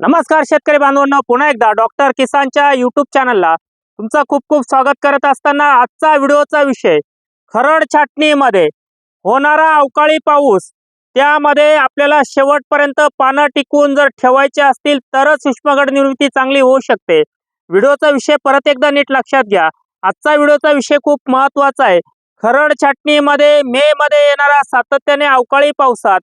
नमस्कार शेतकरी बांधवांना पुन्हा एकदा डॉक्टर किसानच्या युट्यूब चॅनलला तुमचं खूप खूप स्वागत करत असताना आजचा व्हिडिओचा विषय खरड छाटणीमध्ये होणारा अवकाळी पाऊस त्यामध्ये आपल्याला शेवटपर्यंत पानं टिकवून जर ठेवायचे असतील तरच सूक्ष्मगड निर्मिती चांगली होऊ शकते. व्हिडिओचा विषय परत एकदा नीट लक्षात घ्या. आजचा व्हिडिओचा विषय खूप महत्त्वाचा आहे. खरड छाटणीमध्ये मे मध्ये येणारा सातत्याने अवकाळी पावसात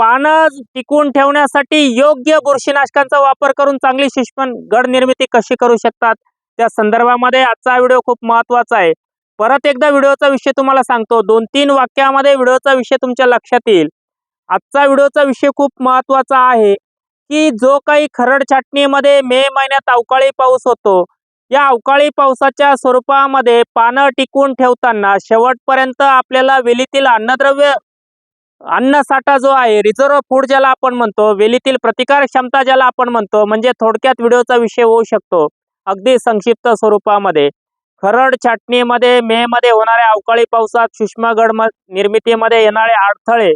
पानं टिकवून ठेवण्यासाठी योग्य बुरशीनाशकांचा वापर करून चांगली सूक्ष्म गड निर्मिती कशी करू शकतात? त्या संदर्भामध्ये आजचा व्हिडिओ खूप महत्त्वाचा आहे. परत एकदा व्हिडिओचा विषय तुम्हाला सांगतो. दोन तीन वाक्यामध्ये व्हिडिओचा विषय तुमच्या लक्षात येईल. आजचा व्हिडिओचा विषय खूप महत्त्वाचा आहे की जो काही खरड छाटणीमध्ये मे महिन्यात अवकाळी पाऊस होतो या अवकाळी पावसाच्या स्वरूपामध्ये पानं टिकवून ठेवताना शेवटपर्यंत आपल्याला वेलीतील अन्नद्रव्य अन्नसाठा जो आहे रिझर्व फूड ज्याला आपण म्हणतो वेलीतील प्रतिकार क्षमता ज्याला आपण म्हणतो म्हणजे थोडक्यात व्हिडिओचा विषय होऊ शकतो. अगदी संक्षिप्त स्वरूपामध्ये. खरड छाटणीमध्ये मे मध्ये होणाऱ्या अवकाळी पावसात सूक्ष्मगड म- निर्मितीमध्ये येणारे अडथळे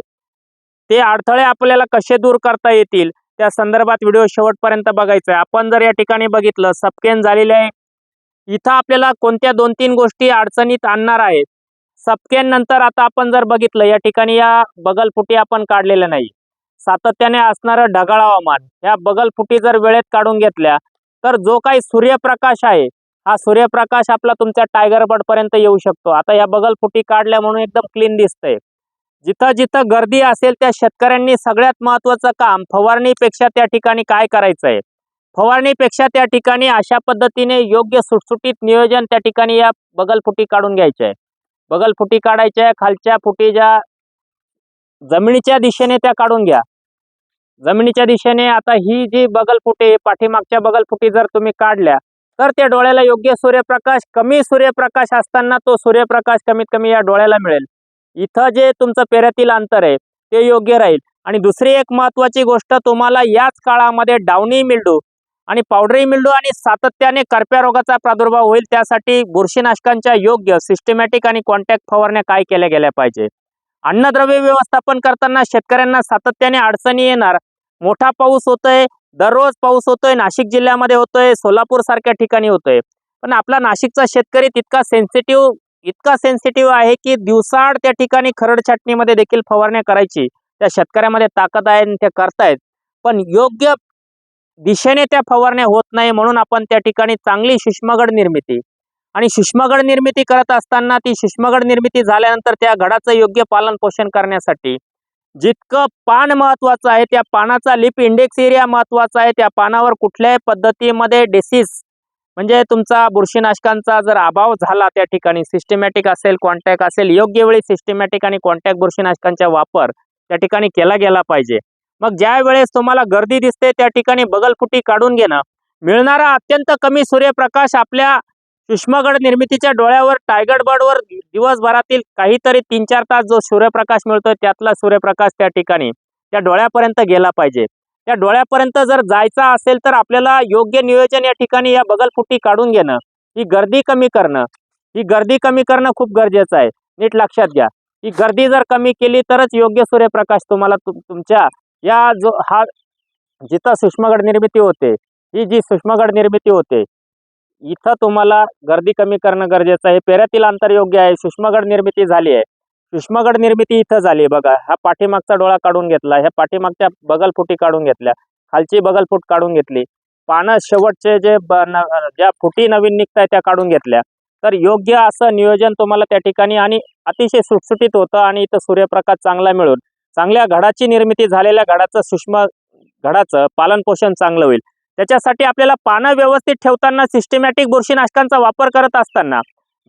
ते अडथळे आपल्याला कसे दूर करता येतील? त्या संदर्भात व्हिडिओ शेवटपर्यंत बघायचा आहे. आपण जर या ठिकाणी बघितलं सबकेन झालेले आहे. इथं आपल्याला कोणत्या दोन तीन गोष्टी अडचणीत आणणार आहेत? सबकेन नंतर आता आपण जर बघितलं या ठिकाणी या बगलफुटी आपण काढलेल्या नाही. सातत्याने असणारं ढगाळ हवामान. या बगलफुटी जर वेळेत काढून घेतल्या तर जो काही सूर्यप्रकाश आहे हा सूर्यप्रकाश आपला तुमच्या टायगर बर्ड पर्यंत येऊ शकतो. आता या बगलफुटी काढल्या म्हणून एकदम क्लीन दिसतंय. जिथं जिथं गर्दी असेल त्या शेतकऱ्यांनी सगळ्यात महत्वाचं काम फवारणीपेक्षा त्या ठिकाणी काय करायचं आहे फवारणीपेक्षा त्या ठिकाणी अशा पद्धतीने योग्य सुटसुटीत नियोजन त्या ठिकाणी या बगलफुटी काढून घ्यायचे आहे बगलफुटी काढायच्या खालच्या फुटी ज्या जमिनीच्या दिशेने त्या काढून घ्या. जमिनीच्या दिशेने आता ही जी बगलफुटी पाठीमागच्या बगलफुटी जर तुम्ही काढल्या तर त्या डोळ्याला योग्य सूर्यप्रकाश कमी सूर्यप्रकाश असताना तो सूर्यप्रकाश कमीत कमी या डोळ्याला मिळेल. इथं जे तुमचं पेऱ्यातील अंतर आहे ते योग्य राहील. आणि दुसरी एक महत्वाची गोष्ट तुम्हाला याच काळामध्ये डावणी मिल्डू आणि पावडरी मिल्डू आणि सातत्याने करप्या रोगाचा प्रादुर्भाव होईल. त्यासाठी बुरशीनाशकांच्या योग्य सिस्टमॅटिक आणि कॉन्टॅक्ट फवारण्या काय केल्या गेल्या पाहिजे? अन्नद्रव्य व्यवस्थापन करताना शेतकऱ्यांना सातत्याने अडचणी येणार. मोठा पाऊस होतोय दररोज पाऊस होतोय नाशिक जिल्ह्यामध्ये होतोय सोलापूर सारख्या ठिकाणी होतोय. पण आपला नाशिकचा शेतकरी तितका सेन्सिटिव्ह इतका सेन्सिटिव्ह आहे की दिवसाआड त्या ठिकाणी खरड छाटणीमध्ये देखील फवारण्या करायची. त्या शेतकऱ्यामध्ये ताकद आहे आणि ते करतायत. पण योग्य दिशेने त्या फवारण्या होत नाही म्हणून आपण त्या ठिकाणी चांगली सूक्ष्मगड निर्मिती आणि सूक्ष्मगड निर्मिती करत असताना ती सूक्ष्मगड निर्मिती झाल्यानंतर त्या गडाचं योग्य पालन पोषण करण्यासाठी जितकं पान महत्वाचं आहे त्या पानाचा लिप इंडेक्स एरिया महत्त्वाचा आहे त्या पानावर कुठल्याही पद्धतीमध्ये डिसीज म्हणजे तुमचा बुरशीनाशकांचा जर अभाव झाला त्या ठिकाणी सिस्टमॅटिक असेल कॉन्टॅक्ट असेल योग्य वेळी सिस्टमॅटिक आणि कॉन्टॅक्ट बुरशीनाशकांचा वापर त्या ठिकाणी केला गेला पाहिजे. मग ज्या वेळेस तुम्हाला गर्दी दिसते त्या ठिकाणी बगलफुटी काढून घेणं. मिळणारा अत्यंत कमी सूर्यप्रकाश आपल्या सूक्ष्मगड निर्मितीच्या डोळ्यावर टायगर बर्डवर दिवसभरातील काहीतरी तीन चार तास जो सूर्यप्रकाश मिळतो त्यातला सूर्यप्रकाश त्या ठिकाणी त्या डोळ्यापर्यंत गेला पाहिजे. त्या डोळ्यापर्यंत जर जायचं असेल तर आपल्याला योग्य नियोजन या ठिकाणी या बगलफुटी काढून घेणं ही गर्दी कमी करणं ही गर्दी कमी करणं खूप गरजेचं आहे. नीट लक्षात घ्या. ही गर्दी जर कमी केली तरच योग्य सूर्यप्रकाश तुम्हाला तुम- तुमच्या या जो हा जिथं सूक्ष्मगड निर्मिती होते ही जी सूक्ष्मगड निर्मिती होते इथं तुम्हाला गर्दी कमी करणं गरजेचं आहे. पेऱ्यातील अंतर योग्य आहे. सूक्ष्मगड निर्मिती झाली आहे. सूक्ष्मगड निर्मिती इथं झाली बघा हा पाठीमागचा डोळा काढून घेतला ह्या पाठीमागच्या बगलफुटी काढून घेतल्या खालची बगलफूट काढून घेतली. पानं शेवटचे जे ब ज्या फुटी नवीन निघताय त्या काढून घेतल्या. तर योग्य असं नियोजन तुम्हाला त्या ठिकाणी आणि अतिशय सुटसुटीत होतं आणि इथं सूर्यप्रकाश चांगला मिळून चांगल्या घडाची निर्मिती झालेल्या घडाचं सूक्ष्म घडाचं पालन पोषण चांगलं होईल. त्याच्यासाठी आपल्याला पानं व्यवस्थित ठेवताना सिस्टमॅटिक बुरशीनाशकांचा वापर करत असताना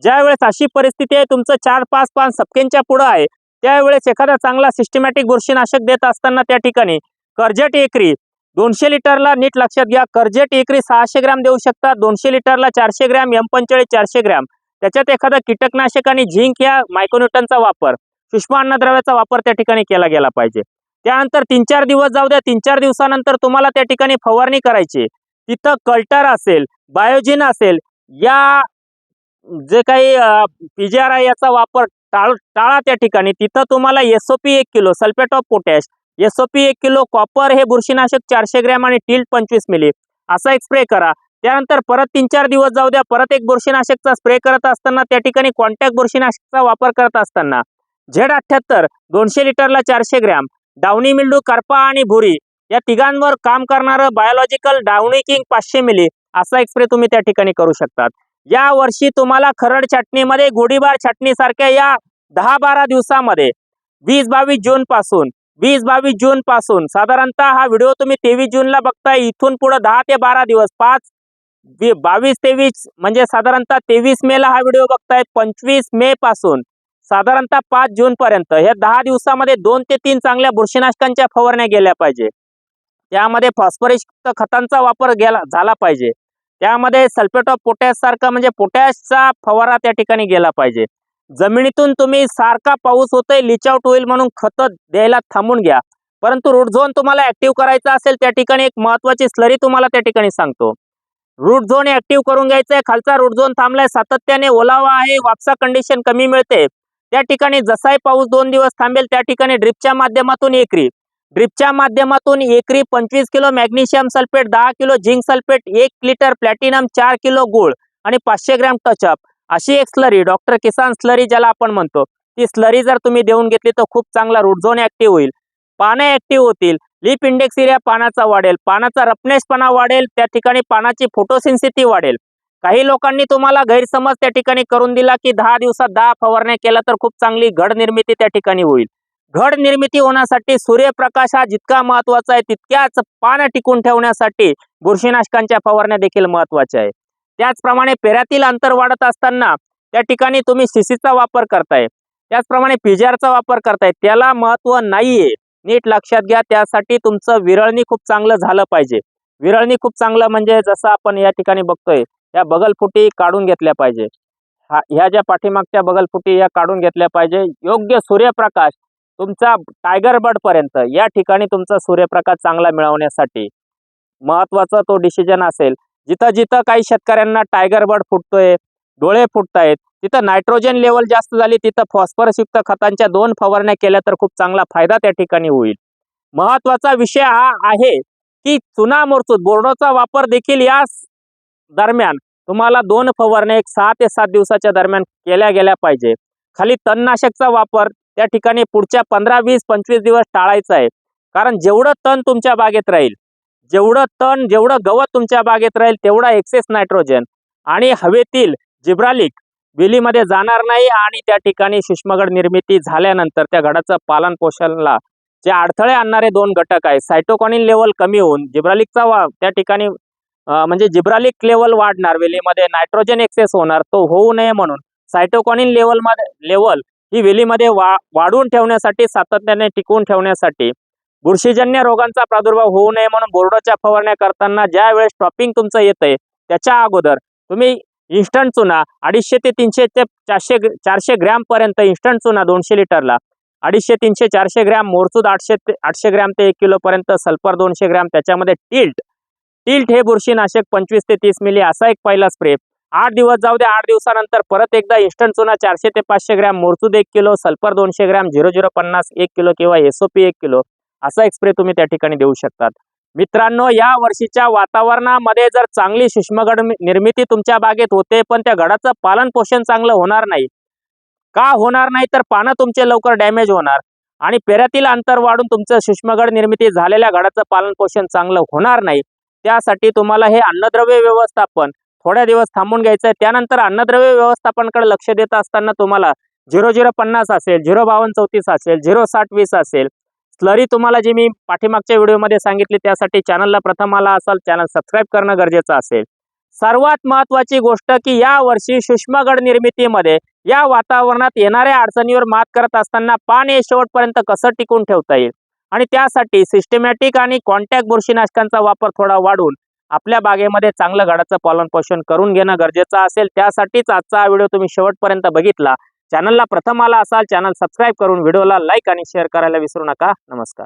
ज्यावेळेस अशी परिस्थिती आहे तुमचं चार पाच पाच सपकेंच्या पुढं आहे त्यावेळेस एखादा चांगला सिस्टमॅटिक बुरशीनाशक देत असताना त्या ठिकाणी कर्जट एकरी दोनशे लिटरला नीट लक्षात घ्या कर्जट एकरी सहाशे ग्रॅम देऊ शकता दोनशे लिटरला चारशे ग्रॅम एम पंचेचाळीस चारशे ग्रॅम. त्याच्यात एखादा कीटकनाशक आणि झिंक या मायक्रोन्यूटनचा वापर. सूक्ष्म अन्नद्रव्याचा वापर त्या ठिकाणी केला गेला पाहिजे. त्यानंतर तीन चार दिवस जाऊ द्या तीन चार दिवसानंतर तुम्हाला त्या ठिकाणी फवारणी करायची. तिथं कल्टर असेल बायोजिन असेल या जे काही पीजीआर आहे याचा वापर टाळ टाळा त्या ठिकाणी. तिथं तुम्हाला एस ओ पी एक kilo sulphate of potash S O P एक किलो कॉपर हे बुरशीनाशक चारशे ग्रॅम आणि टिल्ट पंचवीस मिली असा एक स्प्रे करा. त्यानंतर परत तीन चार दिवस जाऊ द्या परत एक बुरशीनाशकचा स्प्रे करत असताना त्या ठिकाणी कॉन्टॅक्ट बुरशीनाशकचा वापर करत असताना. झेड अठ्ठ्याहत्तर दोनशे लिटरला चारशे ग्रॅम. डावणी मिल्डू करपा आणि भुरी या तिघांवर काम करणारं बायोलॉजिकल डावणी किंग पाचशे मिली असा एक स्प्रे तुम्ही त्या ठिकाणी करू शकतात. या वर्षी तुम्हाला खरड छाटणीमध्ये गोडीबार छाटणीसारख्या या दहा बारा दिवसामध्ये वीस बावीस जून पासून वीस बावीस जून पासून साधारणतः हा व्हिडिओ तुम्ही तेवीस जूनला बघताय इथून पुढे दहा ते बारा दिवस पाच बावीस तेवीस म्हणजे साधारणतः तेवीस मे ला हा व्हिडिओ बघताय पंचवीस मे पासून साधारणतः पाच जून पर्यंत. या दहा दिवसामध्ये दोन ते तीन चांगल्या बुरशीनाशकांच्या फवारण्या गेल्या पाहिजे. त्यामध्ये फॉस्फरस खतांचा वापर गेला झाला पाहिजे. त्यामध्ये सल्फेट ऑफ पोटॅश सारखा म्हणजे पोटॅशचा फवारा त्या ठिकाणी गेला पाहिजे. जमिनीतून तुम्ही सारखा पाऊस होतोय लिचआउट होईल म्हणून खत द्यायला थांबून घ्या. परंतु रूट झोन तुम्हाला ऍक्टिव्ह करायचा असेल त्या ठिकाणी एक महत्वाची स्लरी तुम्हाला त्या ठिकाणी सांगतो. रूट झोन ऍक्टिव्ह करून घ्यायचा आहे खालचा रूट झोन थांबलाय सातत्याने ओलावा आहे वापसा कंडिशन कमी मिळते. त्या ठिकाणी जसाही पाऊस दोन दिवस थांबेल त्या ठिकाणी ड्रिपच्या माध्यमातून एकरी ड्रिपच्या माध्यमातून एकरी पंचवीस किलो मॅग्नेशियम सल्फेट दहा किलो झिंक सल्फेट एक लिटर प्लॅटिनम चार किलो गुळ आणि पाचशे ग्रॅम टचअप. अशी एक स्लरी डॉक्टर किसान स्लरी ज्याला आपण म्हणतो. ती स्लरी जर तुम्ही देऊन घेतली तर खूप चांगला रुटझोन ऍक्टिव्ह होईल. पानं ऍक्टिव्ह होतील. लिप इंडेक्स एरिया पानाचा वाढेल. पानाचा रफनेसपणा वाढेल. त्या ठिकाणी पानाची फोटोसिन्सिटी वाढेल. काही लोकांनी तुम्हाला गैरसमज त्या ठिकाणी करून दिला की दहा दिवसात दहा फवारण्या केल्या तर खूप चांगली घड निर्मिती त्या ठिकाणी होईल. घड निर्मिती होण्यासाठी सूर्यप्रकाश हा जितका महत्त्वाचा आहे तितक्याच पानं टिकून ठेवण्यासाठी बुरशीनाशकांच्या फवारण्या देखील महत्त्वाच्या आहे. त्याचप्रमाणे पेऱ्यातील अंतर वाढत असताना त्या ठिकाणी तुम्ही शिसीचा वापर करताय. त्याचप्रमाणे पिजारचा वापर करताय. त्याला महत्त्व नाहीये. नीट लक्षात घ्या त्यासाठी तुमचं विरळणी खूप चांगलं झालं पाहिजे. विरळणी खूप चांगलं म्हणजे जसं आपण या ठिकाणी बघतोय या बगलफुटी काढून घेतल्या पाहिजे. हा ह्या ज्या पाठीमागच्या बगलफुटी या काढून घेतल्या पाहिजे. योग्य सूर्यप्रकाश तुमचा टायगर बर्ड पर्यंत या ठिकाणी तुमचा सूर्यप्रकाश चांगला मिळवण्यासाठी महत्त्वाचा तो डिसिजन असेल. जिथं जिथं काही शेतकऱ्यांना टायगर बर्ड फुटतोय डोळे फुटतायत तिथं नायट्रोजन लेवल जास्त झाली तिथं फॉस्फरस युक्त खतांच्या दोन फवारण्या केल्या तर खूप चांगला फायदा त्या ठिकाणी होईल. महत्त्वाचा विषय हा आहे. की चुना मोरचूत बोर्डोचा वापर देखील या दरम्यान तुम्हाला दोन फवारण्या एक सहा ते सात दिवसाच्या दरम्यान केल्या गेल्या पाहिजे. खाली तणनाशकचा वापर त्या ठिकाणी पुढच्या पंधरा वीस पंचवीस दिवस टाळायचा आहे. कारण जेवढं तण तुमच्या बागेत राहील जेवढं तण जेवढं गवत तुमच्या बागेत राहील तेवढा एक्सेस नायट्रोजन आणि हवेतील जिब्रालिक वेलीमध्ये जाणार नाही आणि त्या ठिकाणी सूक्ष्मगड निर्मिती झाल्यानंतर त्या गडाचं पालन पोषणाला जे अडथळे आणणारे दोन घटक आहेत सायटोकॉनिन लेवल कमी होऊन जिब्रालिकचा वा त्या ठिकाणी म्हणजे जिब्रालिक लेवल वाढणार वेलीमध्ये नायट्रोजन एक्सेस होणार तो होऊ नये म्हणून सायटोकॉनिन लेवलमध्ये लेवल ही वेलीमध्ये वा वाढवून ठेवण्यासाठी सातत्याने टिकवून ठेवण्यासाठी बुरशीजन्य रोगांचा प्रादुर्भाव होऊ नये म्हणून बोर्डोच्या फवारण्या करताना ज्या वेळेस टॉपिंग तुमचं येतंय त्याच्या अगोदर तुम्ही इन्स्टंट चुना अडीचशे ते तीनशे ते चारशे चारशे ग्रॅम पर्यंत इन्स्टंट चुना दोनशे लिटरला. अडीचशे तीनशे चारशे ग्रॅम मोरचूद आठशे ते आठशे ग्रॅम ते एक किलोपर्यंत सल्फर दोनशे ग्रॅम त्याच्यामध्ये टिल्ट. टिल्ट हे बुरशीनाशक पंचवीस ते तीस मिली असा एक पहिला स्प्रे. आठ दिवस जाऊ द्या आठ दिवसानंतर परत एकदा इन्स्टंट चुना चारशे ते पाचशे ग्रॅम मोरचूद एक किलो सल्फर दोनशे ग्रॅम झिरो झिरो पन्नास एक किलो किंवा एसओपी एक किलो असा एक स्प्रे तुम्ही त्या ठिकाणी देऊ शकतात. मित्रांनो या वर्षीच्या वातावरणामध्ये जर चांगली सूक्ष्मगड निर्मिती तुमच्या बागेत होते पण त्या गडाचं पालन पोषण चांगलं होणार नाही. का होणार नाही तर पानं तुमचे लवकर डॅमेज होणार. आणि पेऱ्यातील अंतर वाढून तुमचं सूक्ष्मगड निर्मिती झालेल्या गडाचं पालन पोषण चांगलं होणार नाही. त्यासाठी तुम्हाला हे अन्नद्रव्य व्यवस्थापन थोड्या दिवस थांबून घ्यायचं आहे त्यानंतर अन्नद्रव्य व्यवस्थापनकडे लक्ष देत असताना तुम्हाला झिरो झिरो पन्नास असेल झिरो बावन्न चौतीस असेल झिरो साठ वीस असेल. स्लरी तुम्हाला जी मी पाठीमागच्या व्हिडिओमध्ये सांगितली त्यासाठी चॅनलला प्रथम आला असाल चॅनल सबस्क्राईब करणं गरजेचं असेल. सर्वात महत्वाची गोष्ट की या वर्षी सूक्ष्मगड निर्मितीमध्ये या वातावरणात येणाऱ्या अडचणीवर मात करत असताना पान हे शेवटपर्यंत कसं टिकून ठेवता येईल? आणि त्यासाठी सिस्टमॅटिक आणि कॉन्टॅक्ट बुरशीनाशकांचा वापर थोडा वाढून आपल्या बागेमध्ये चांगलं गडाचं पालन पोषण करून घेणं गरजेचं असेल. त्यासाठीच आजचा हा व्हिडिओ तुम्ही शेवटपर्यंत बघितला. चॅनलला प्रथम आला असाल चॅनल सबस्क्राईब करून व्हिडिओला लाईक आणि शेअर करायला विसरू नका. नमस्कार.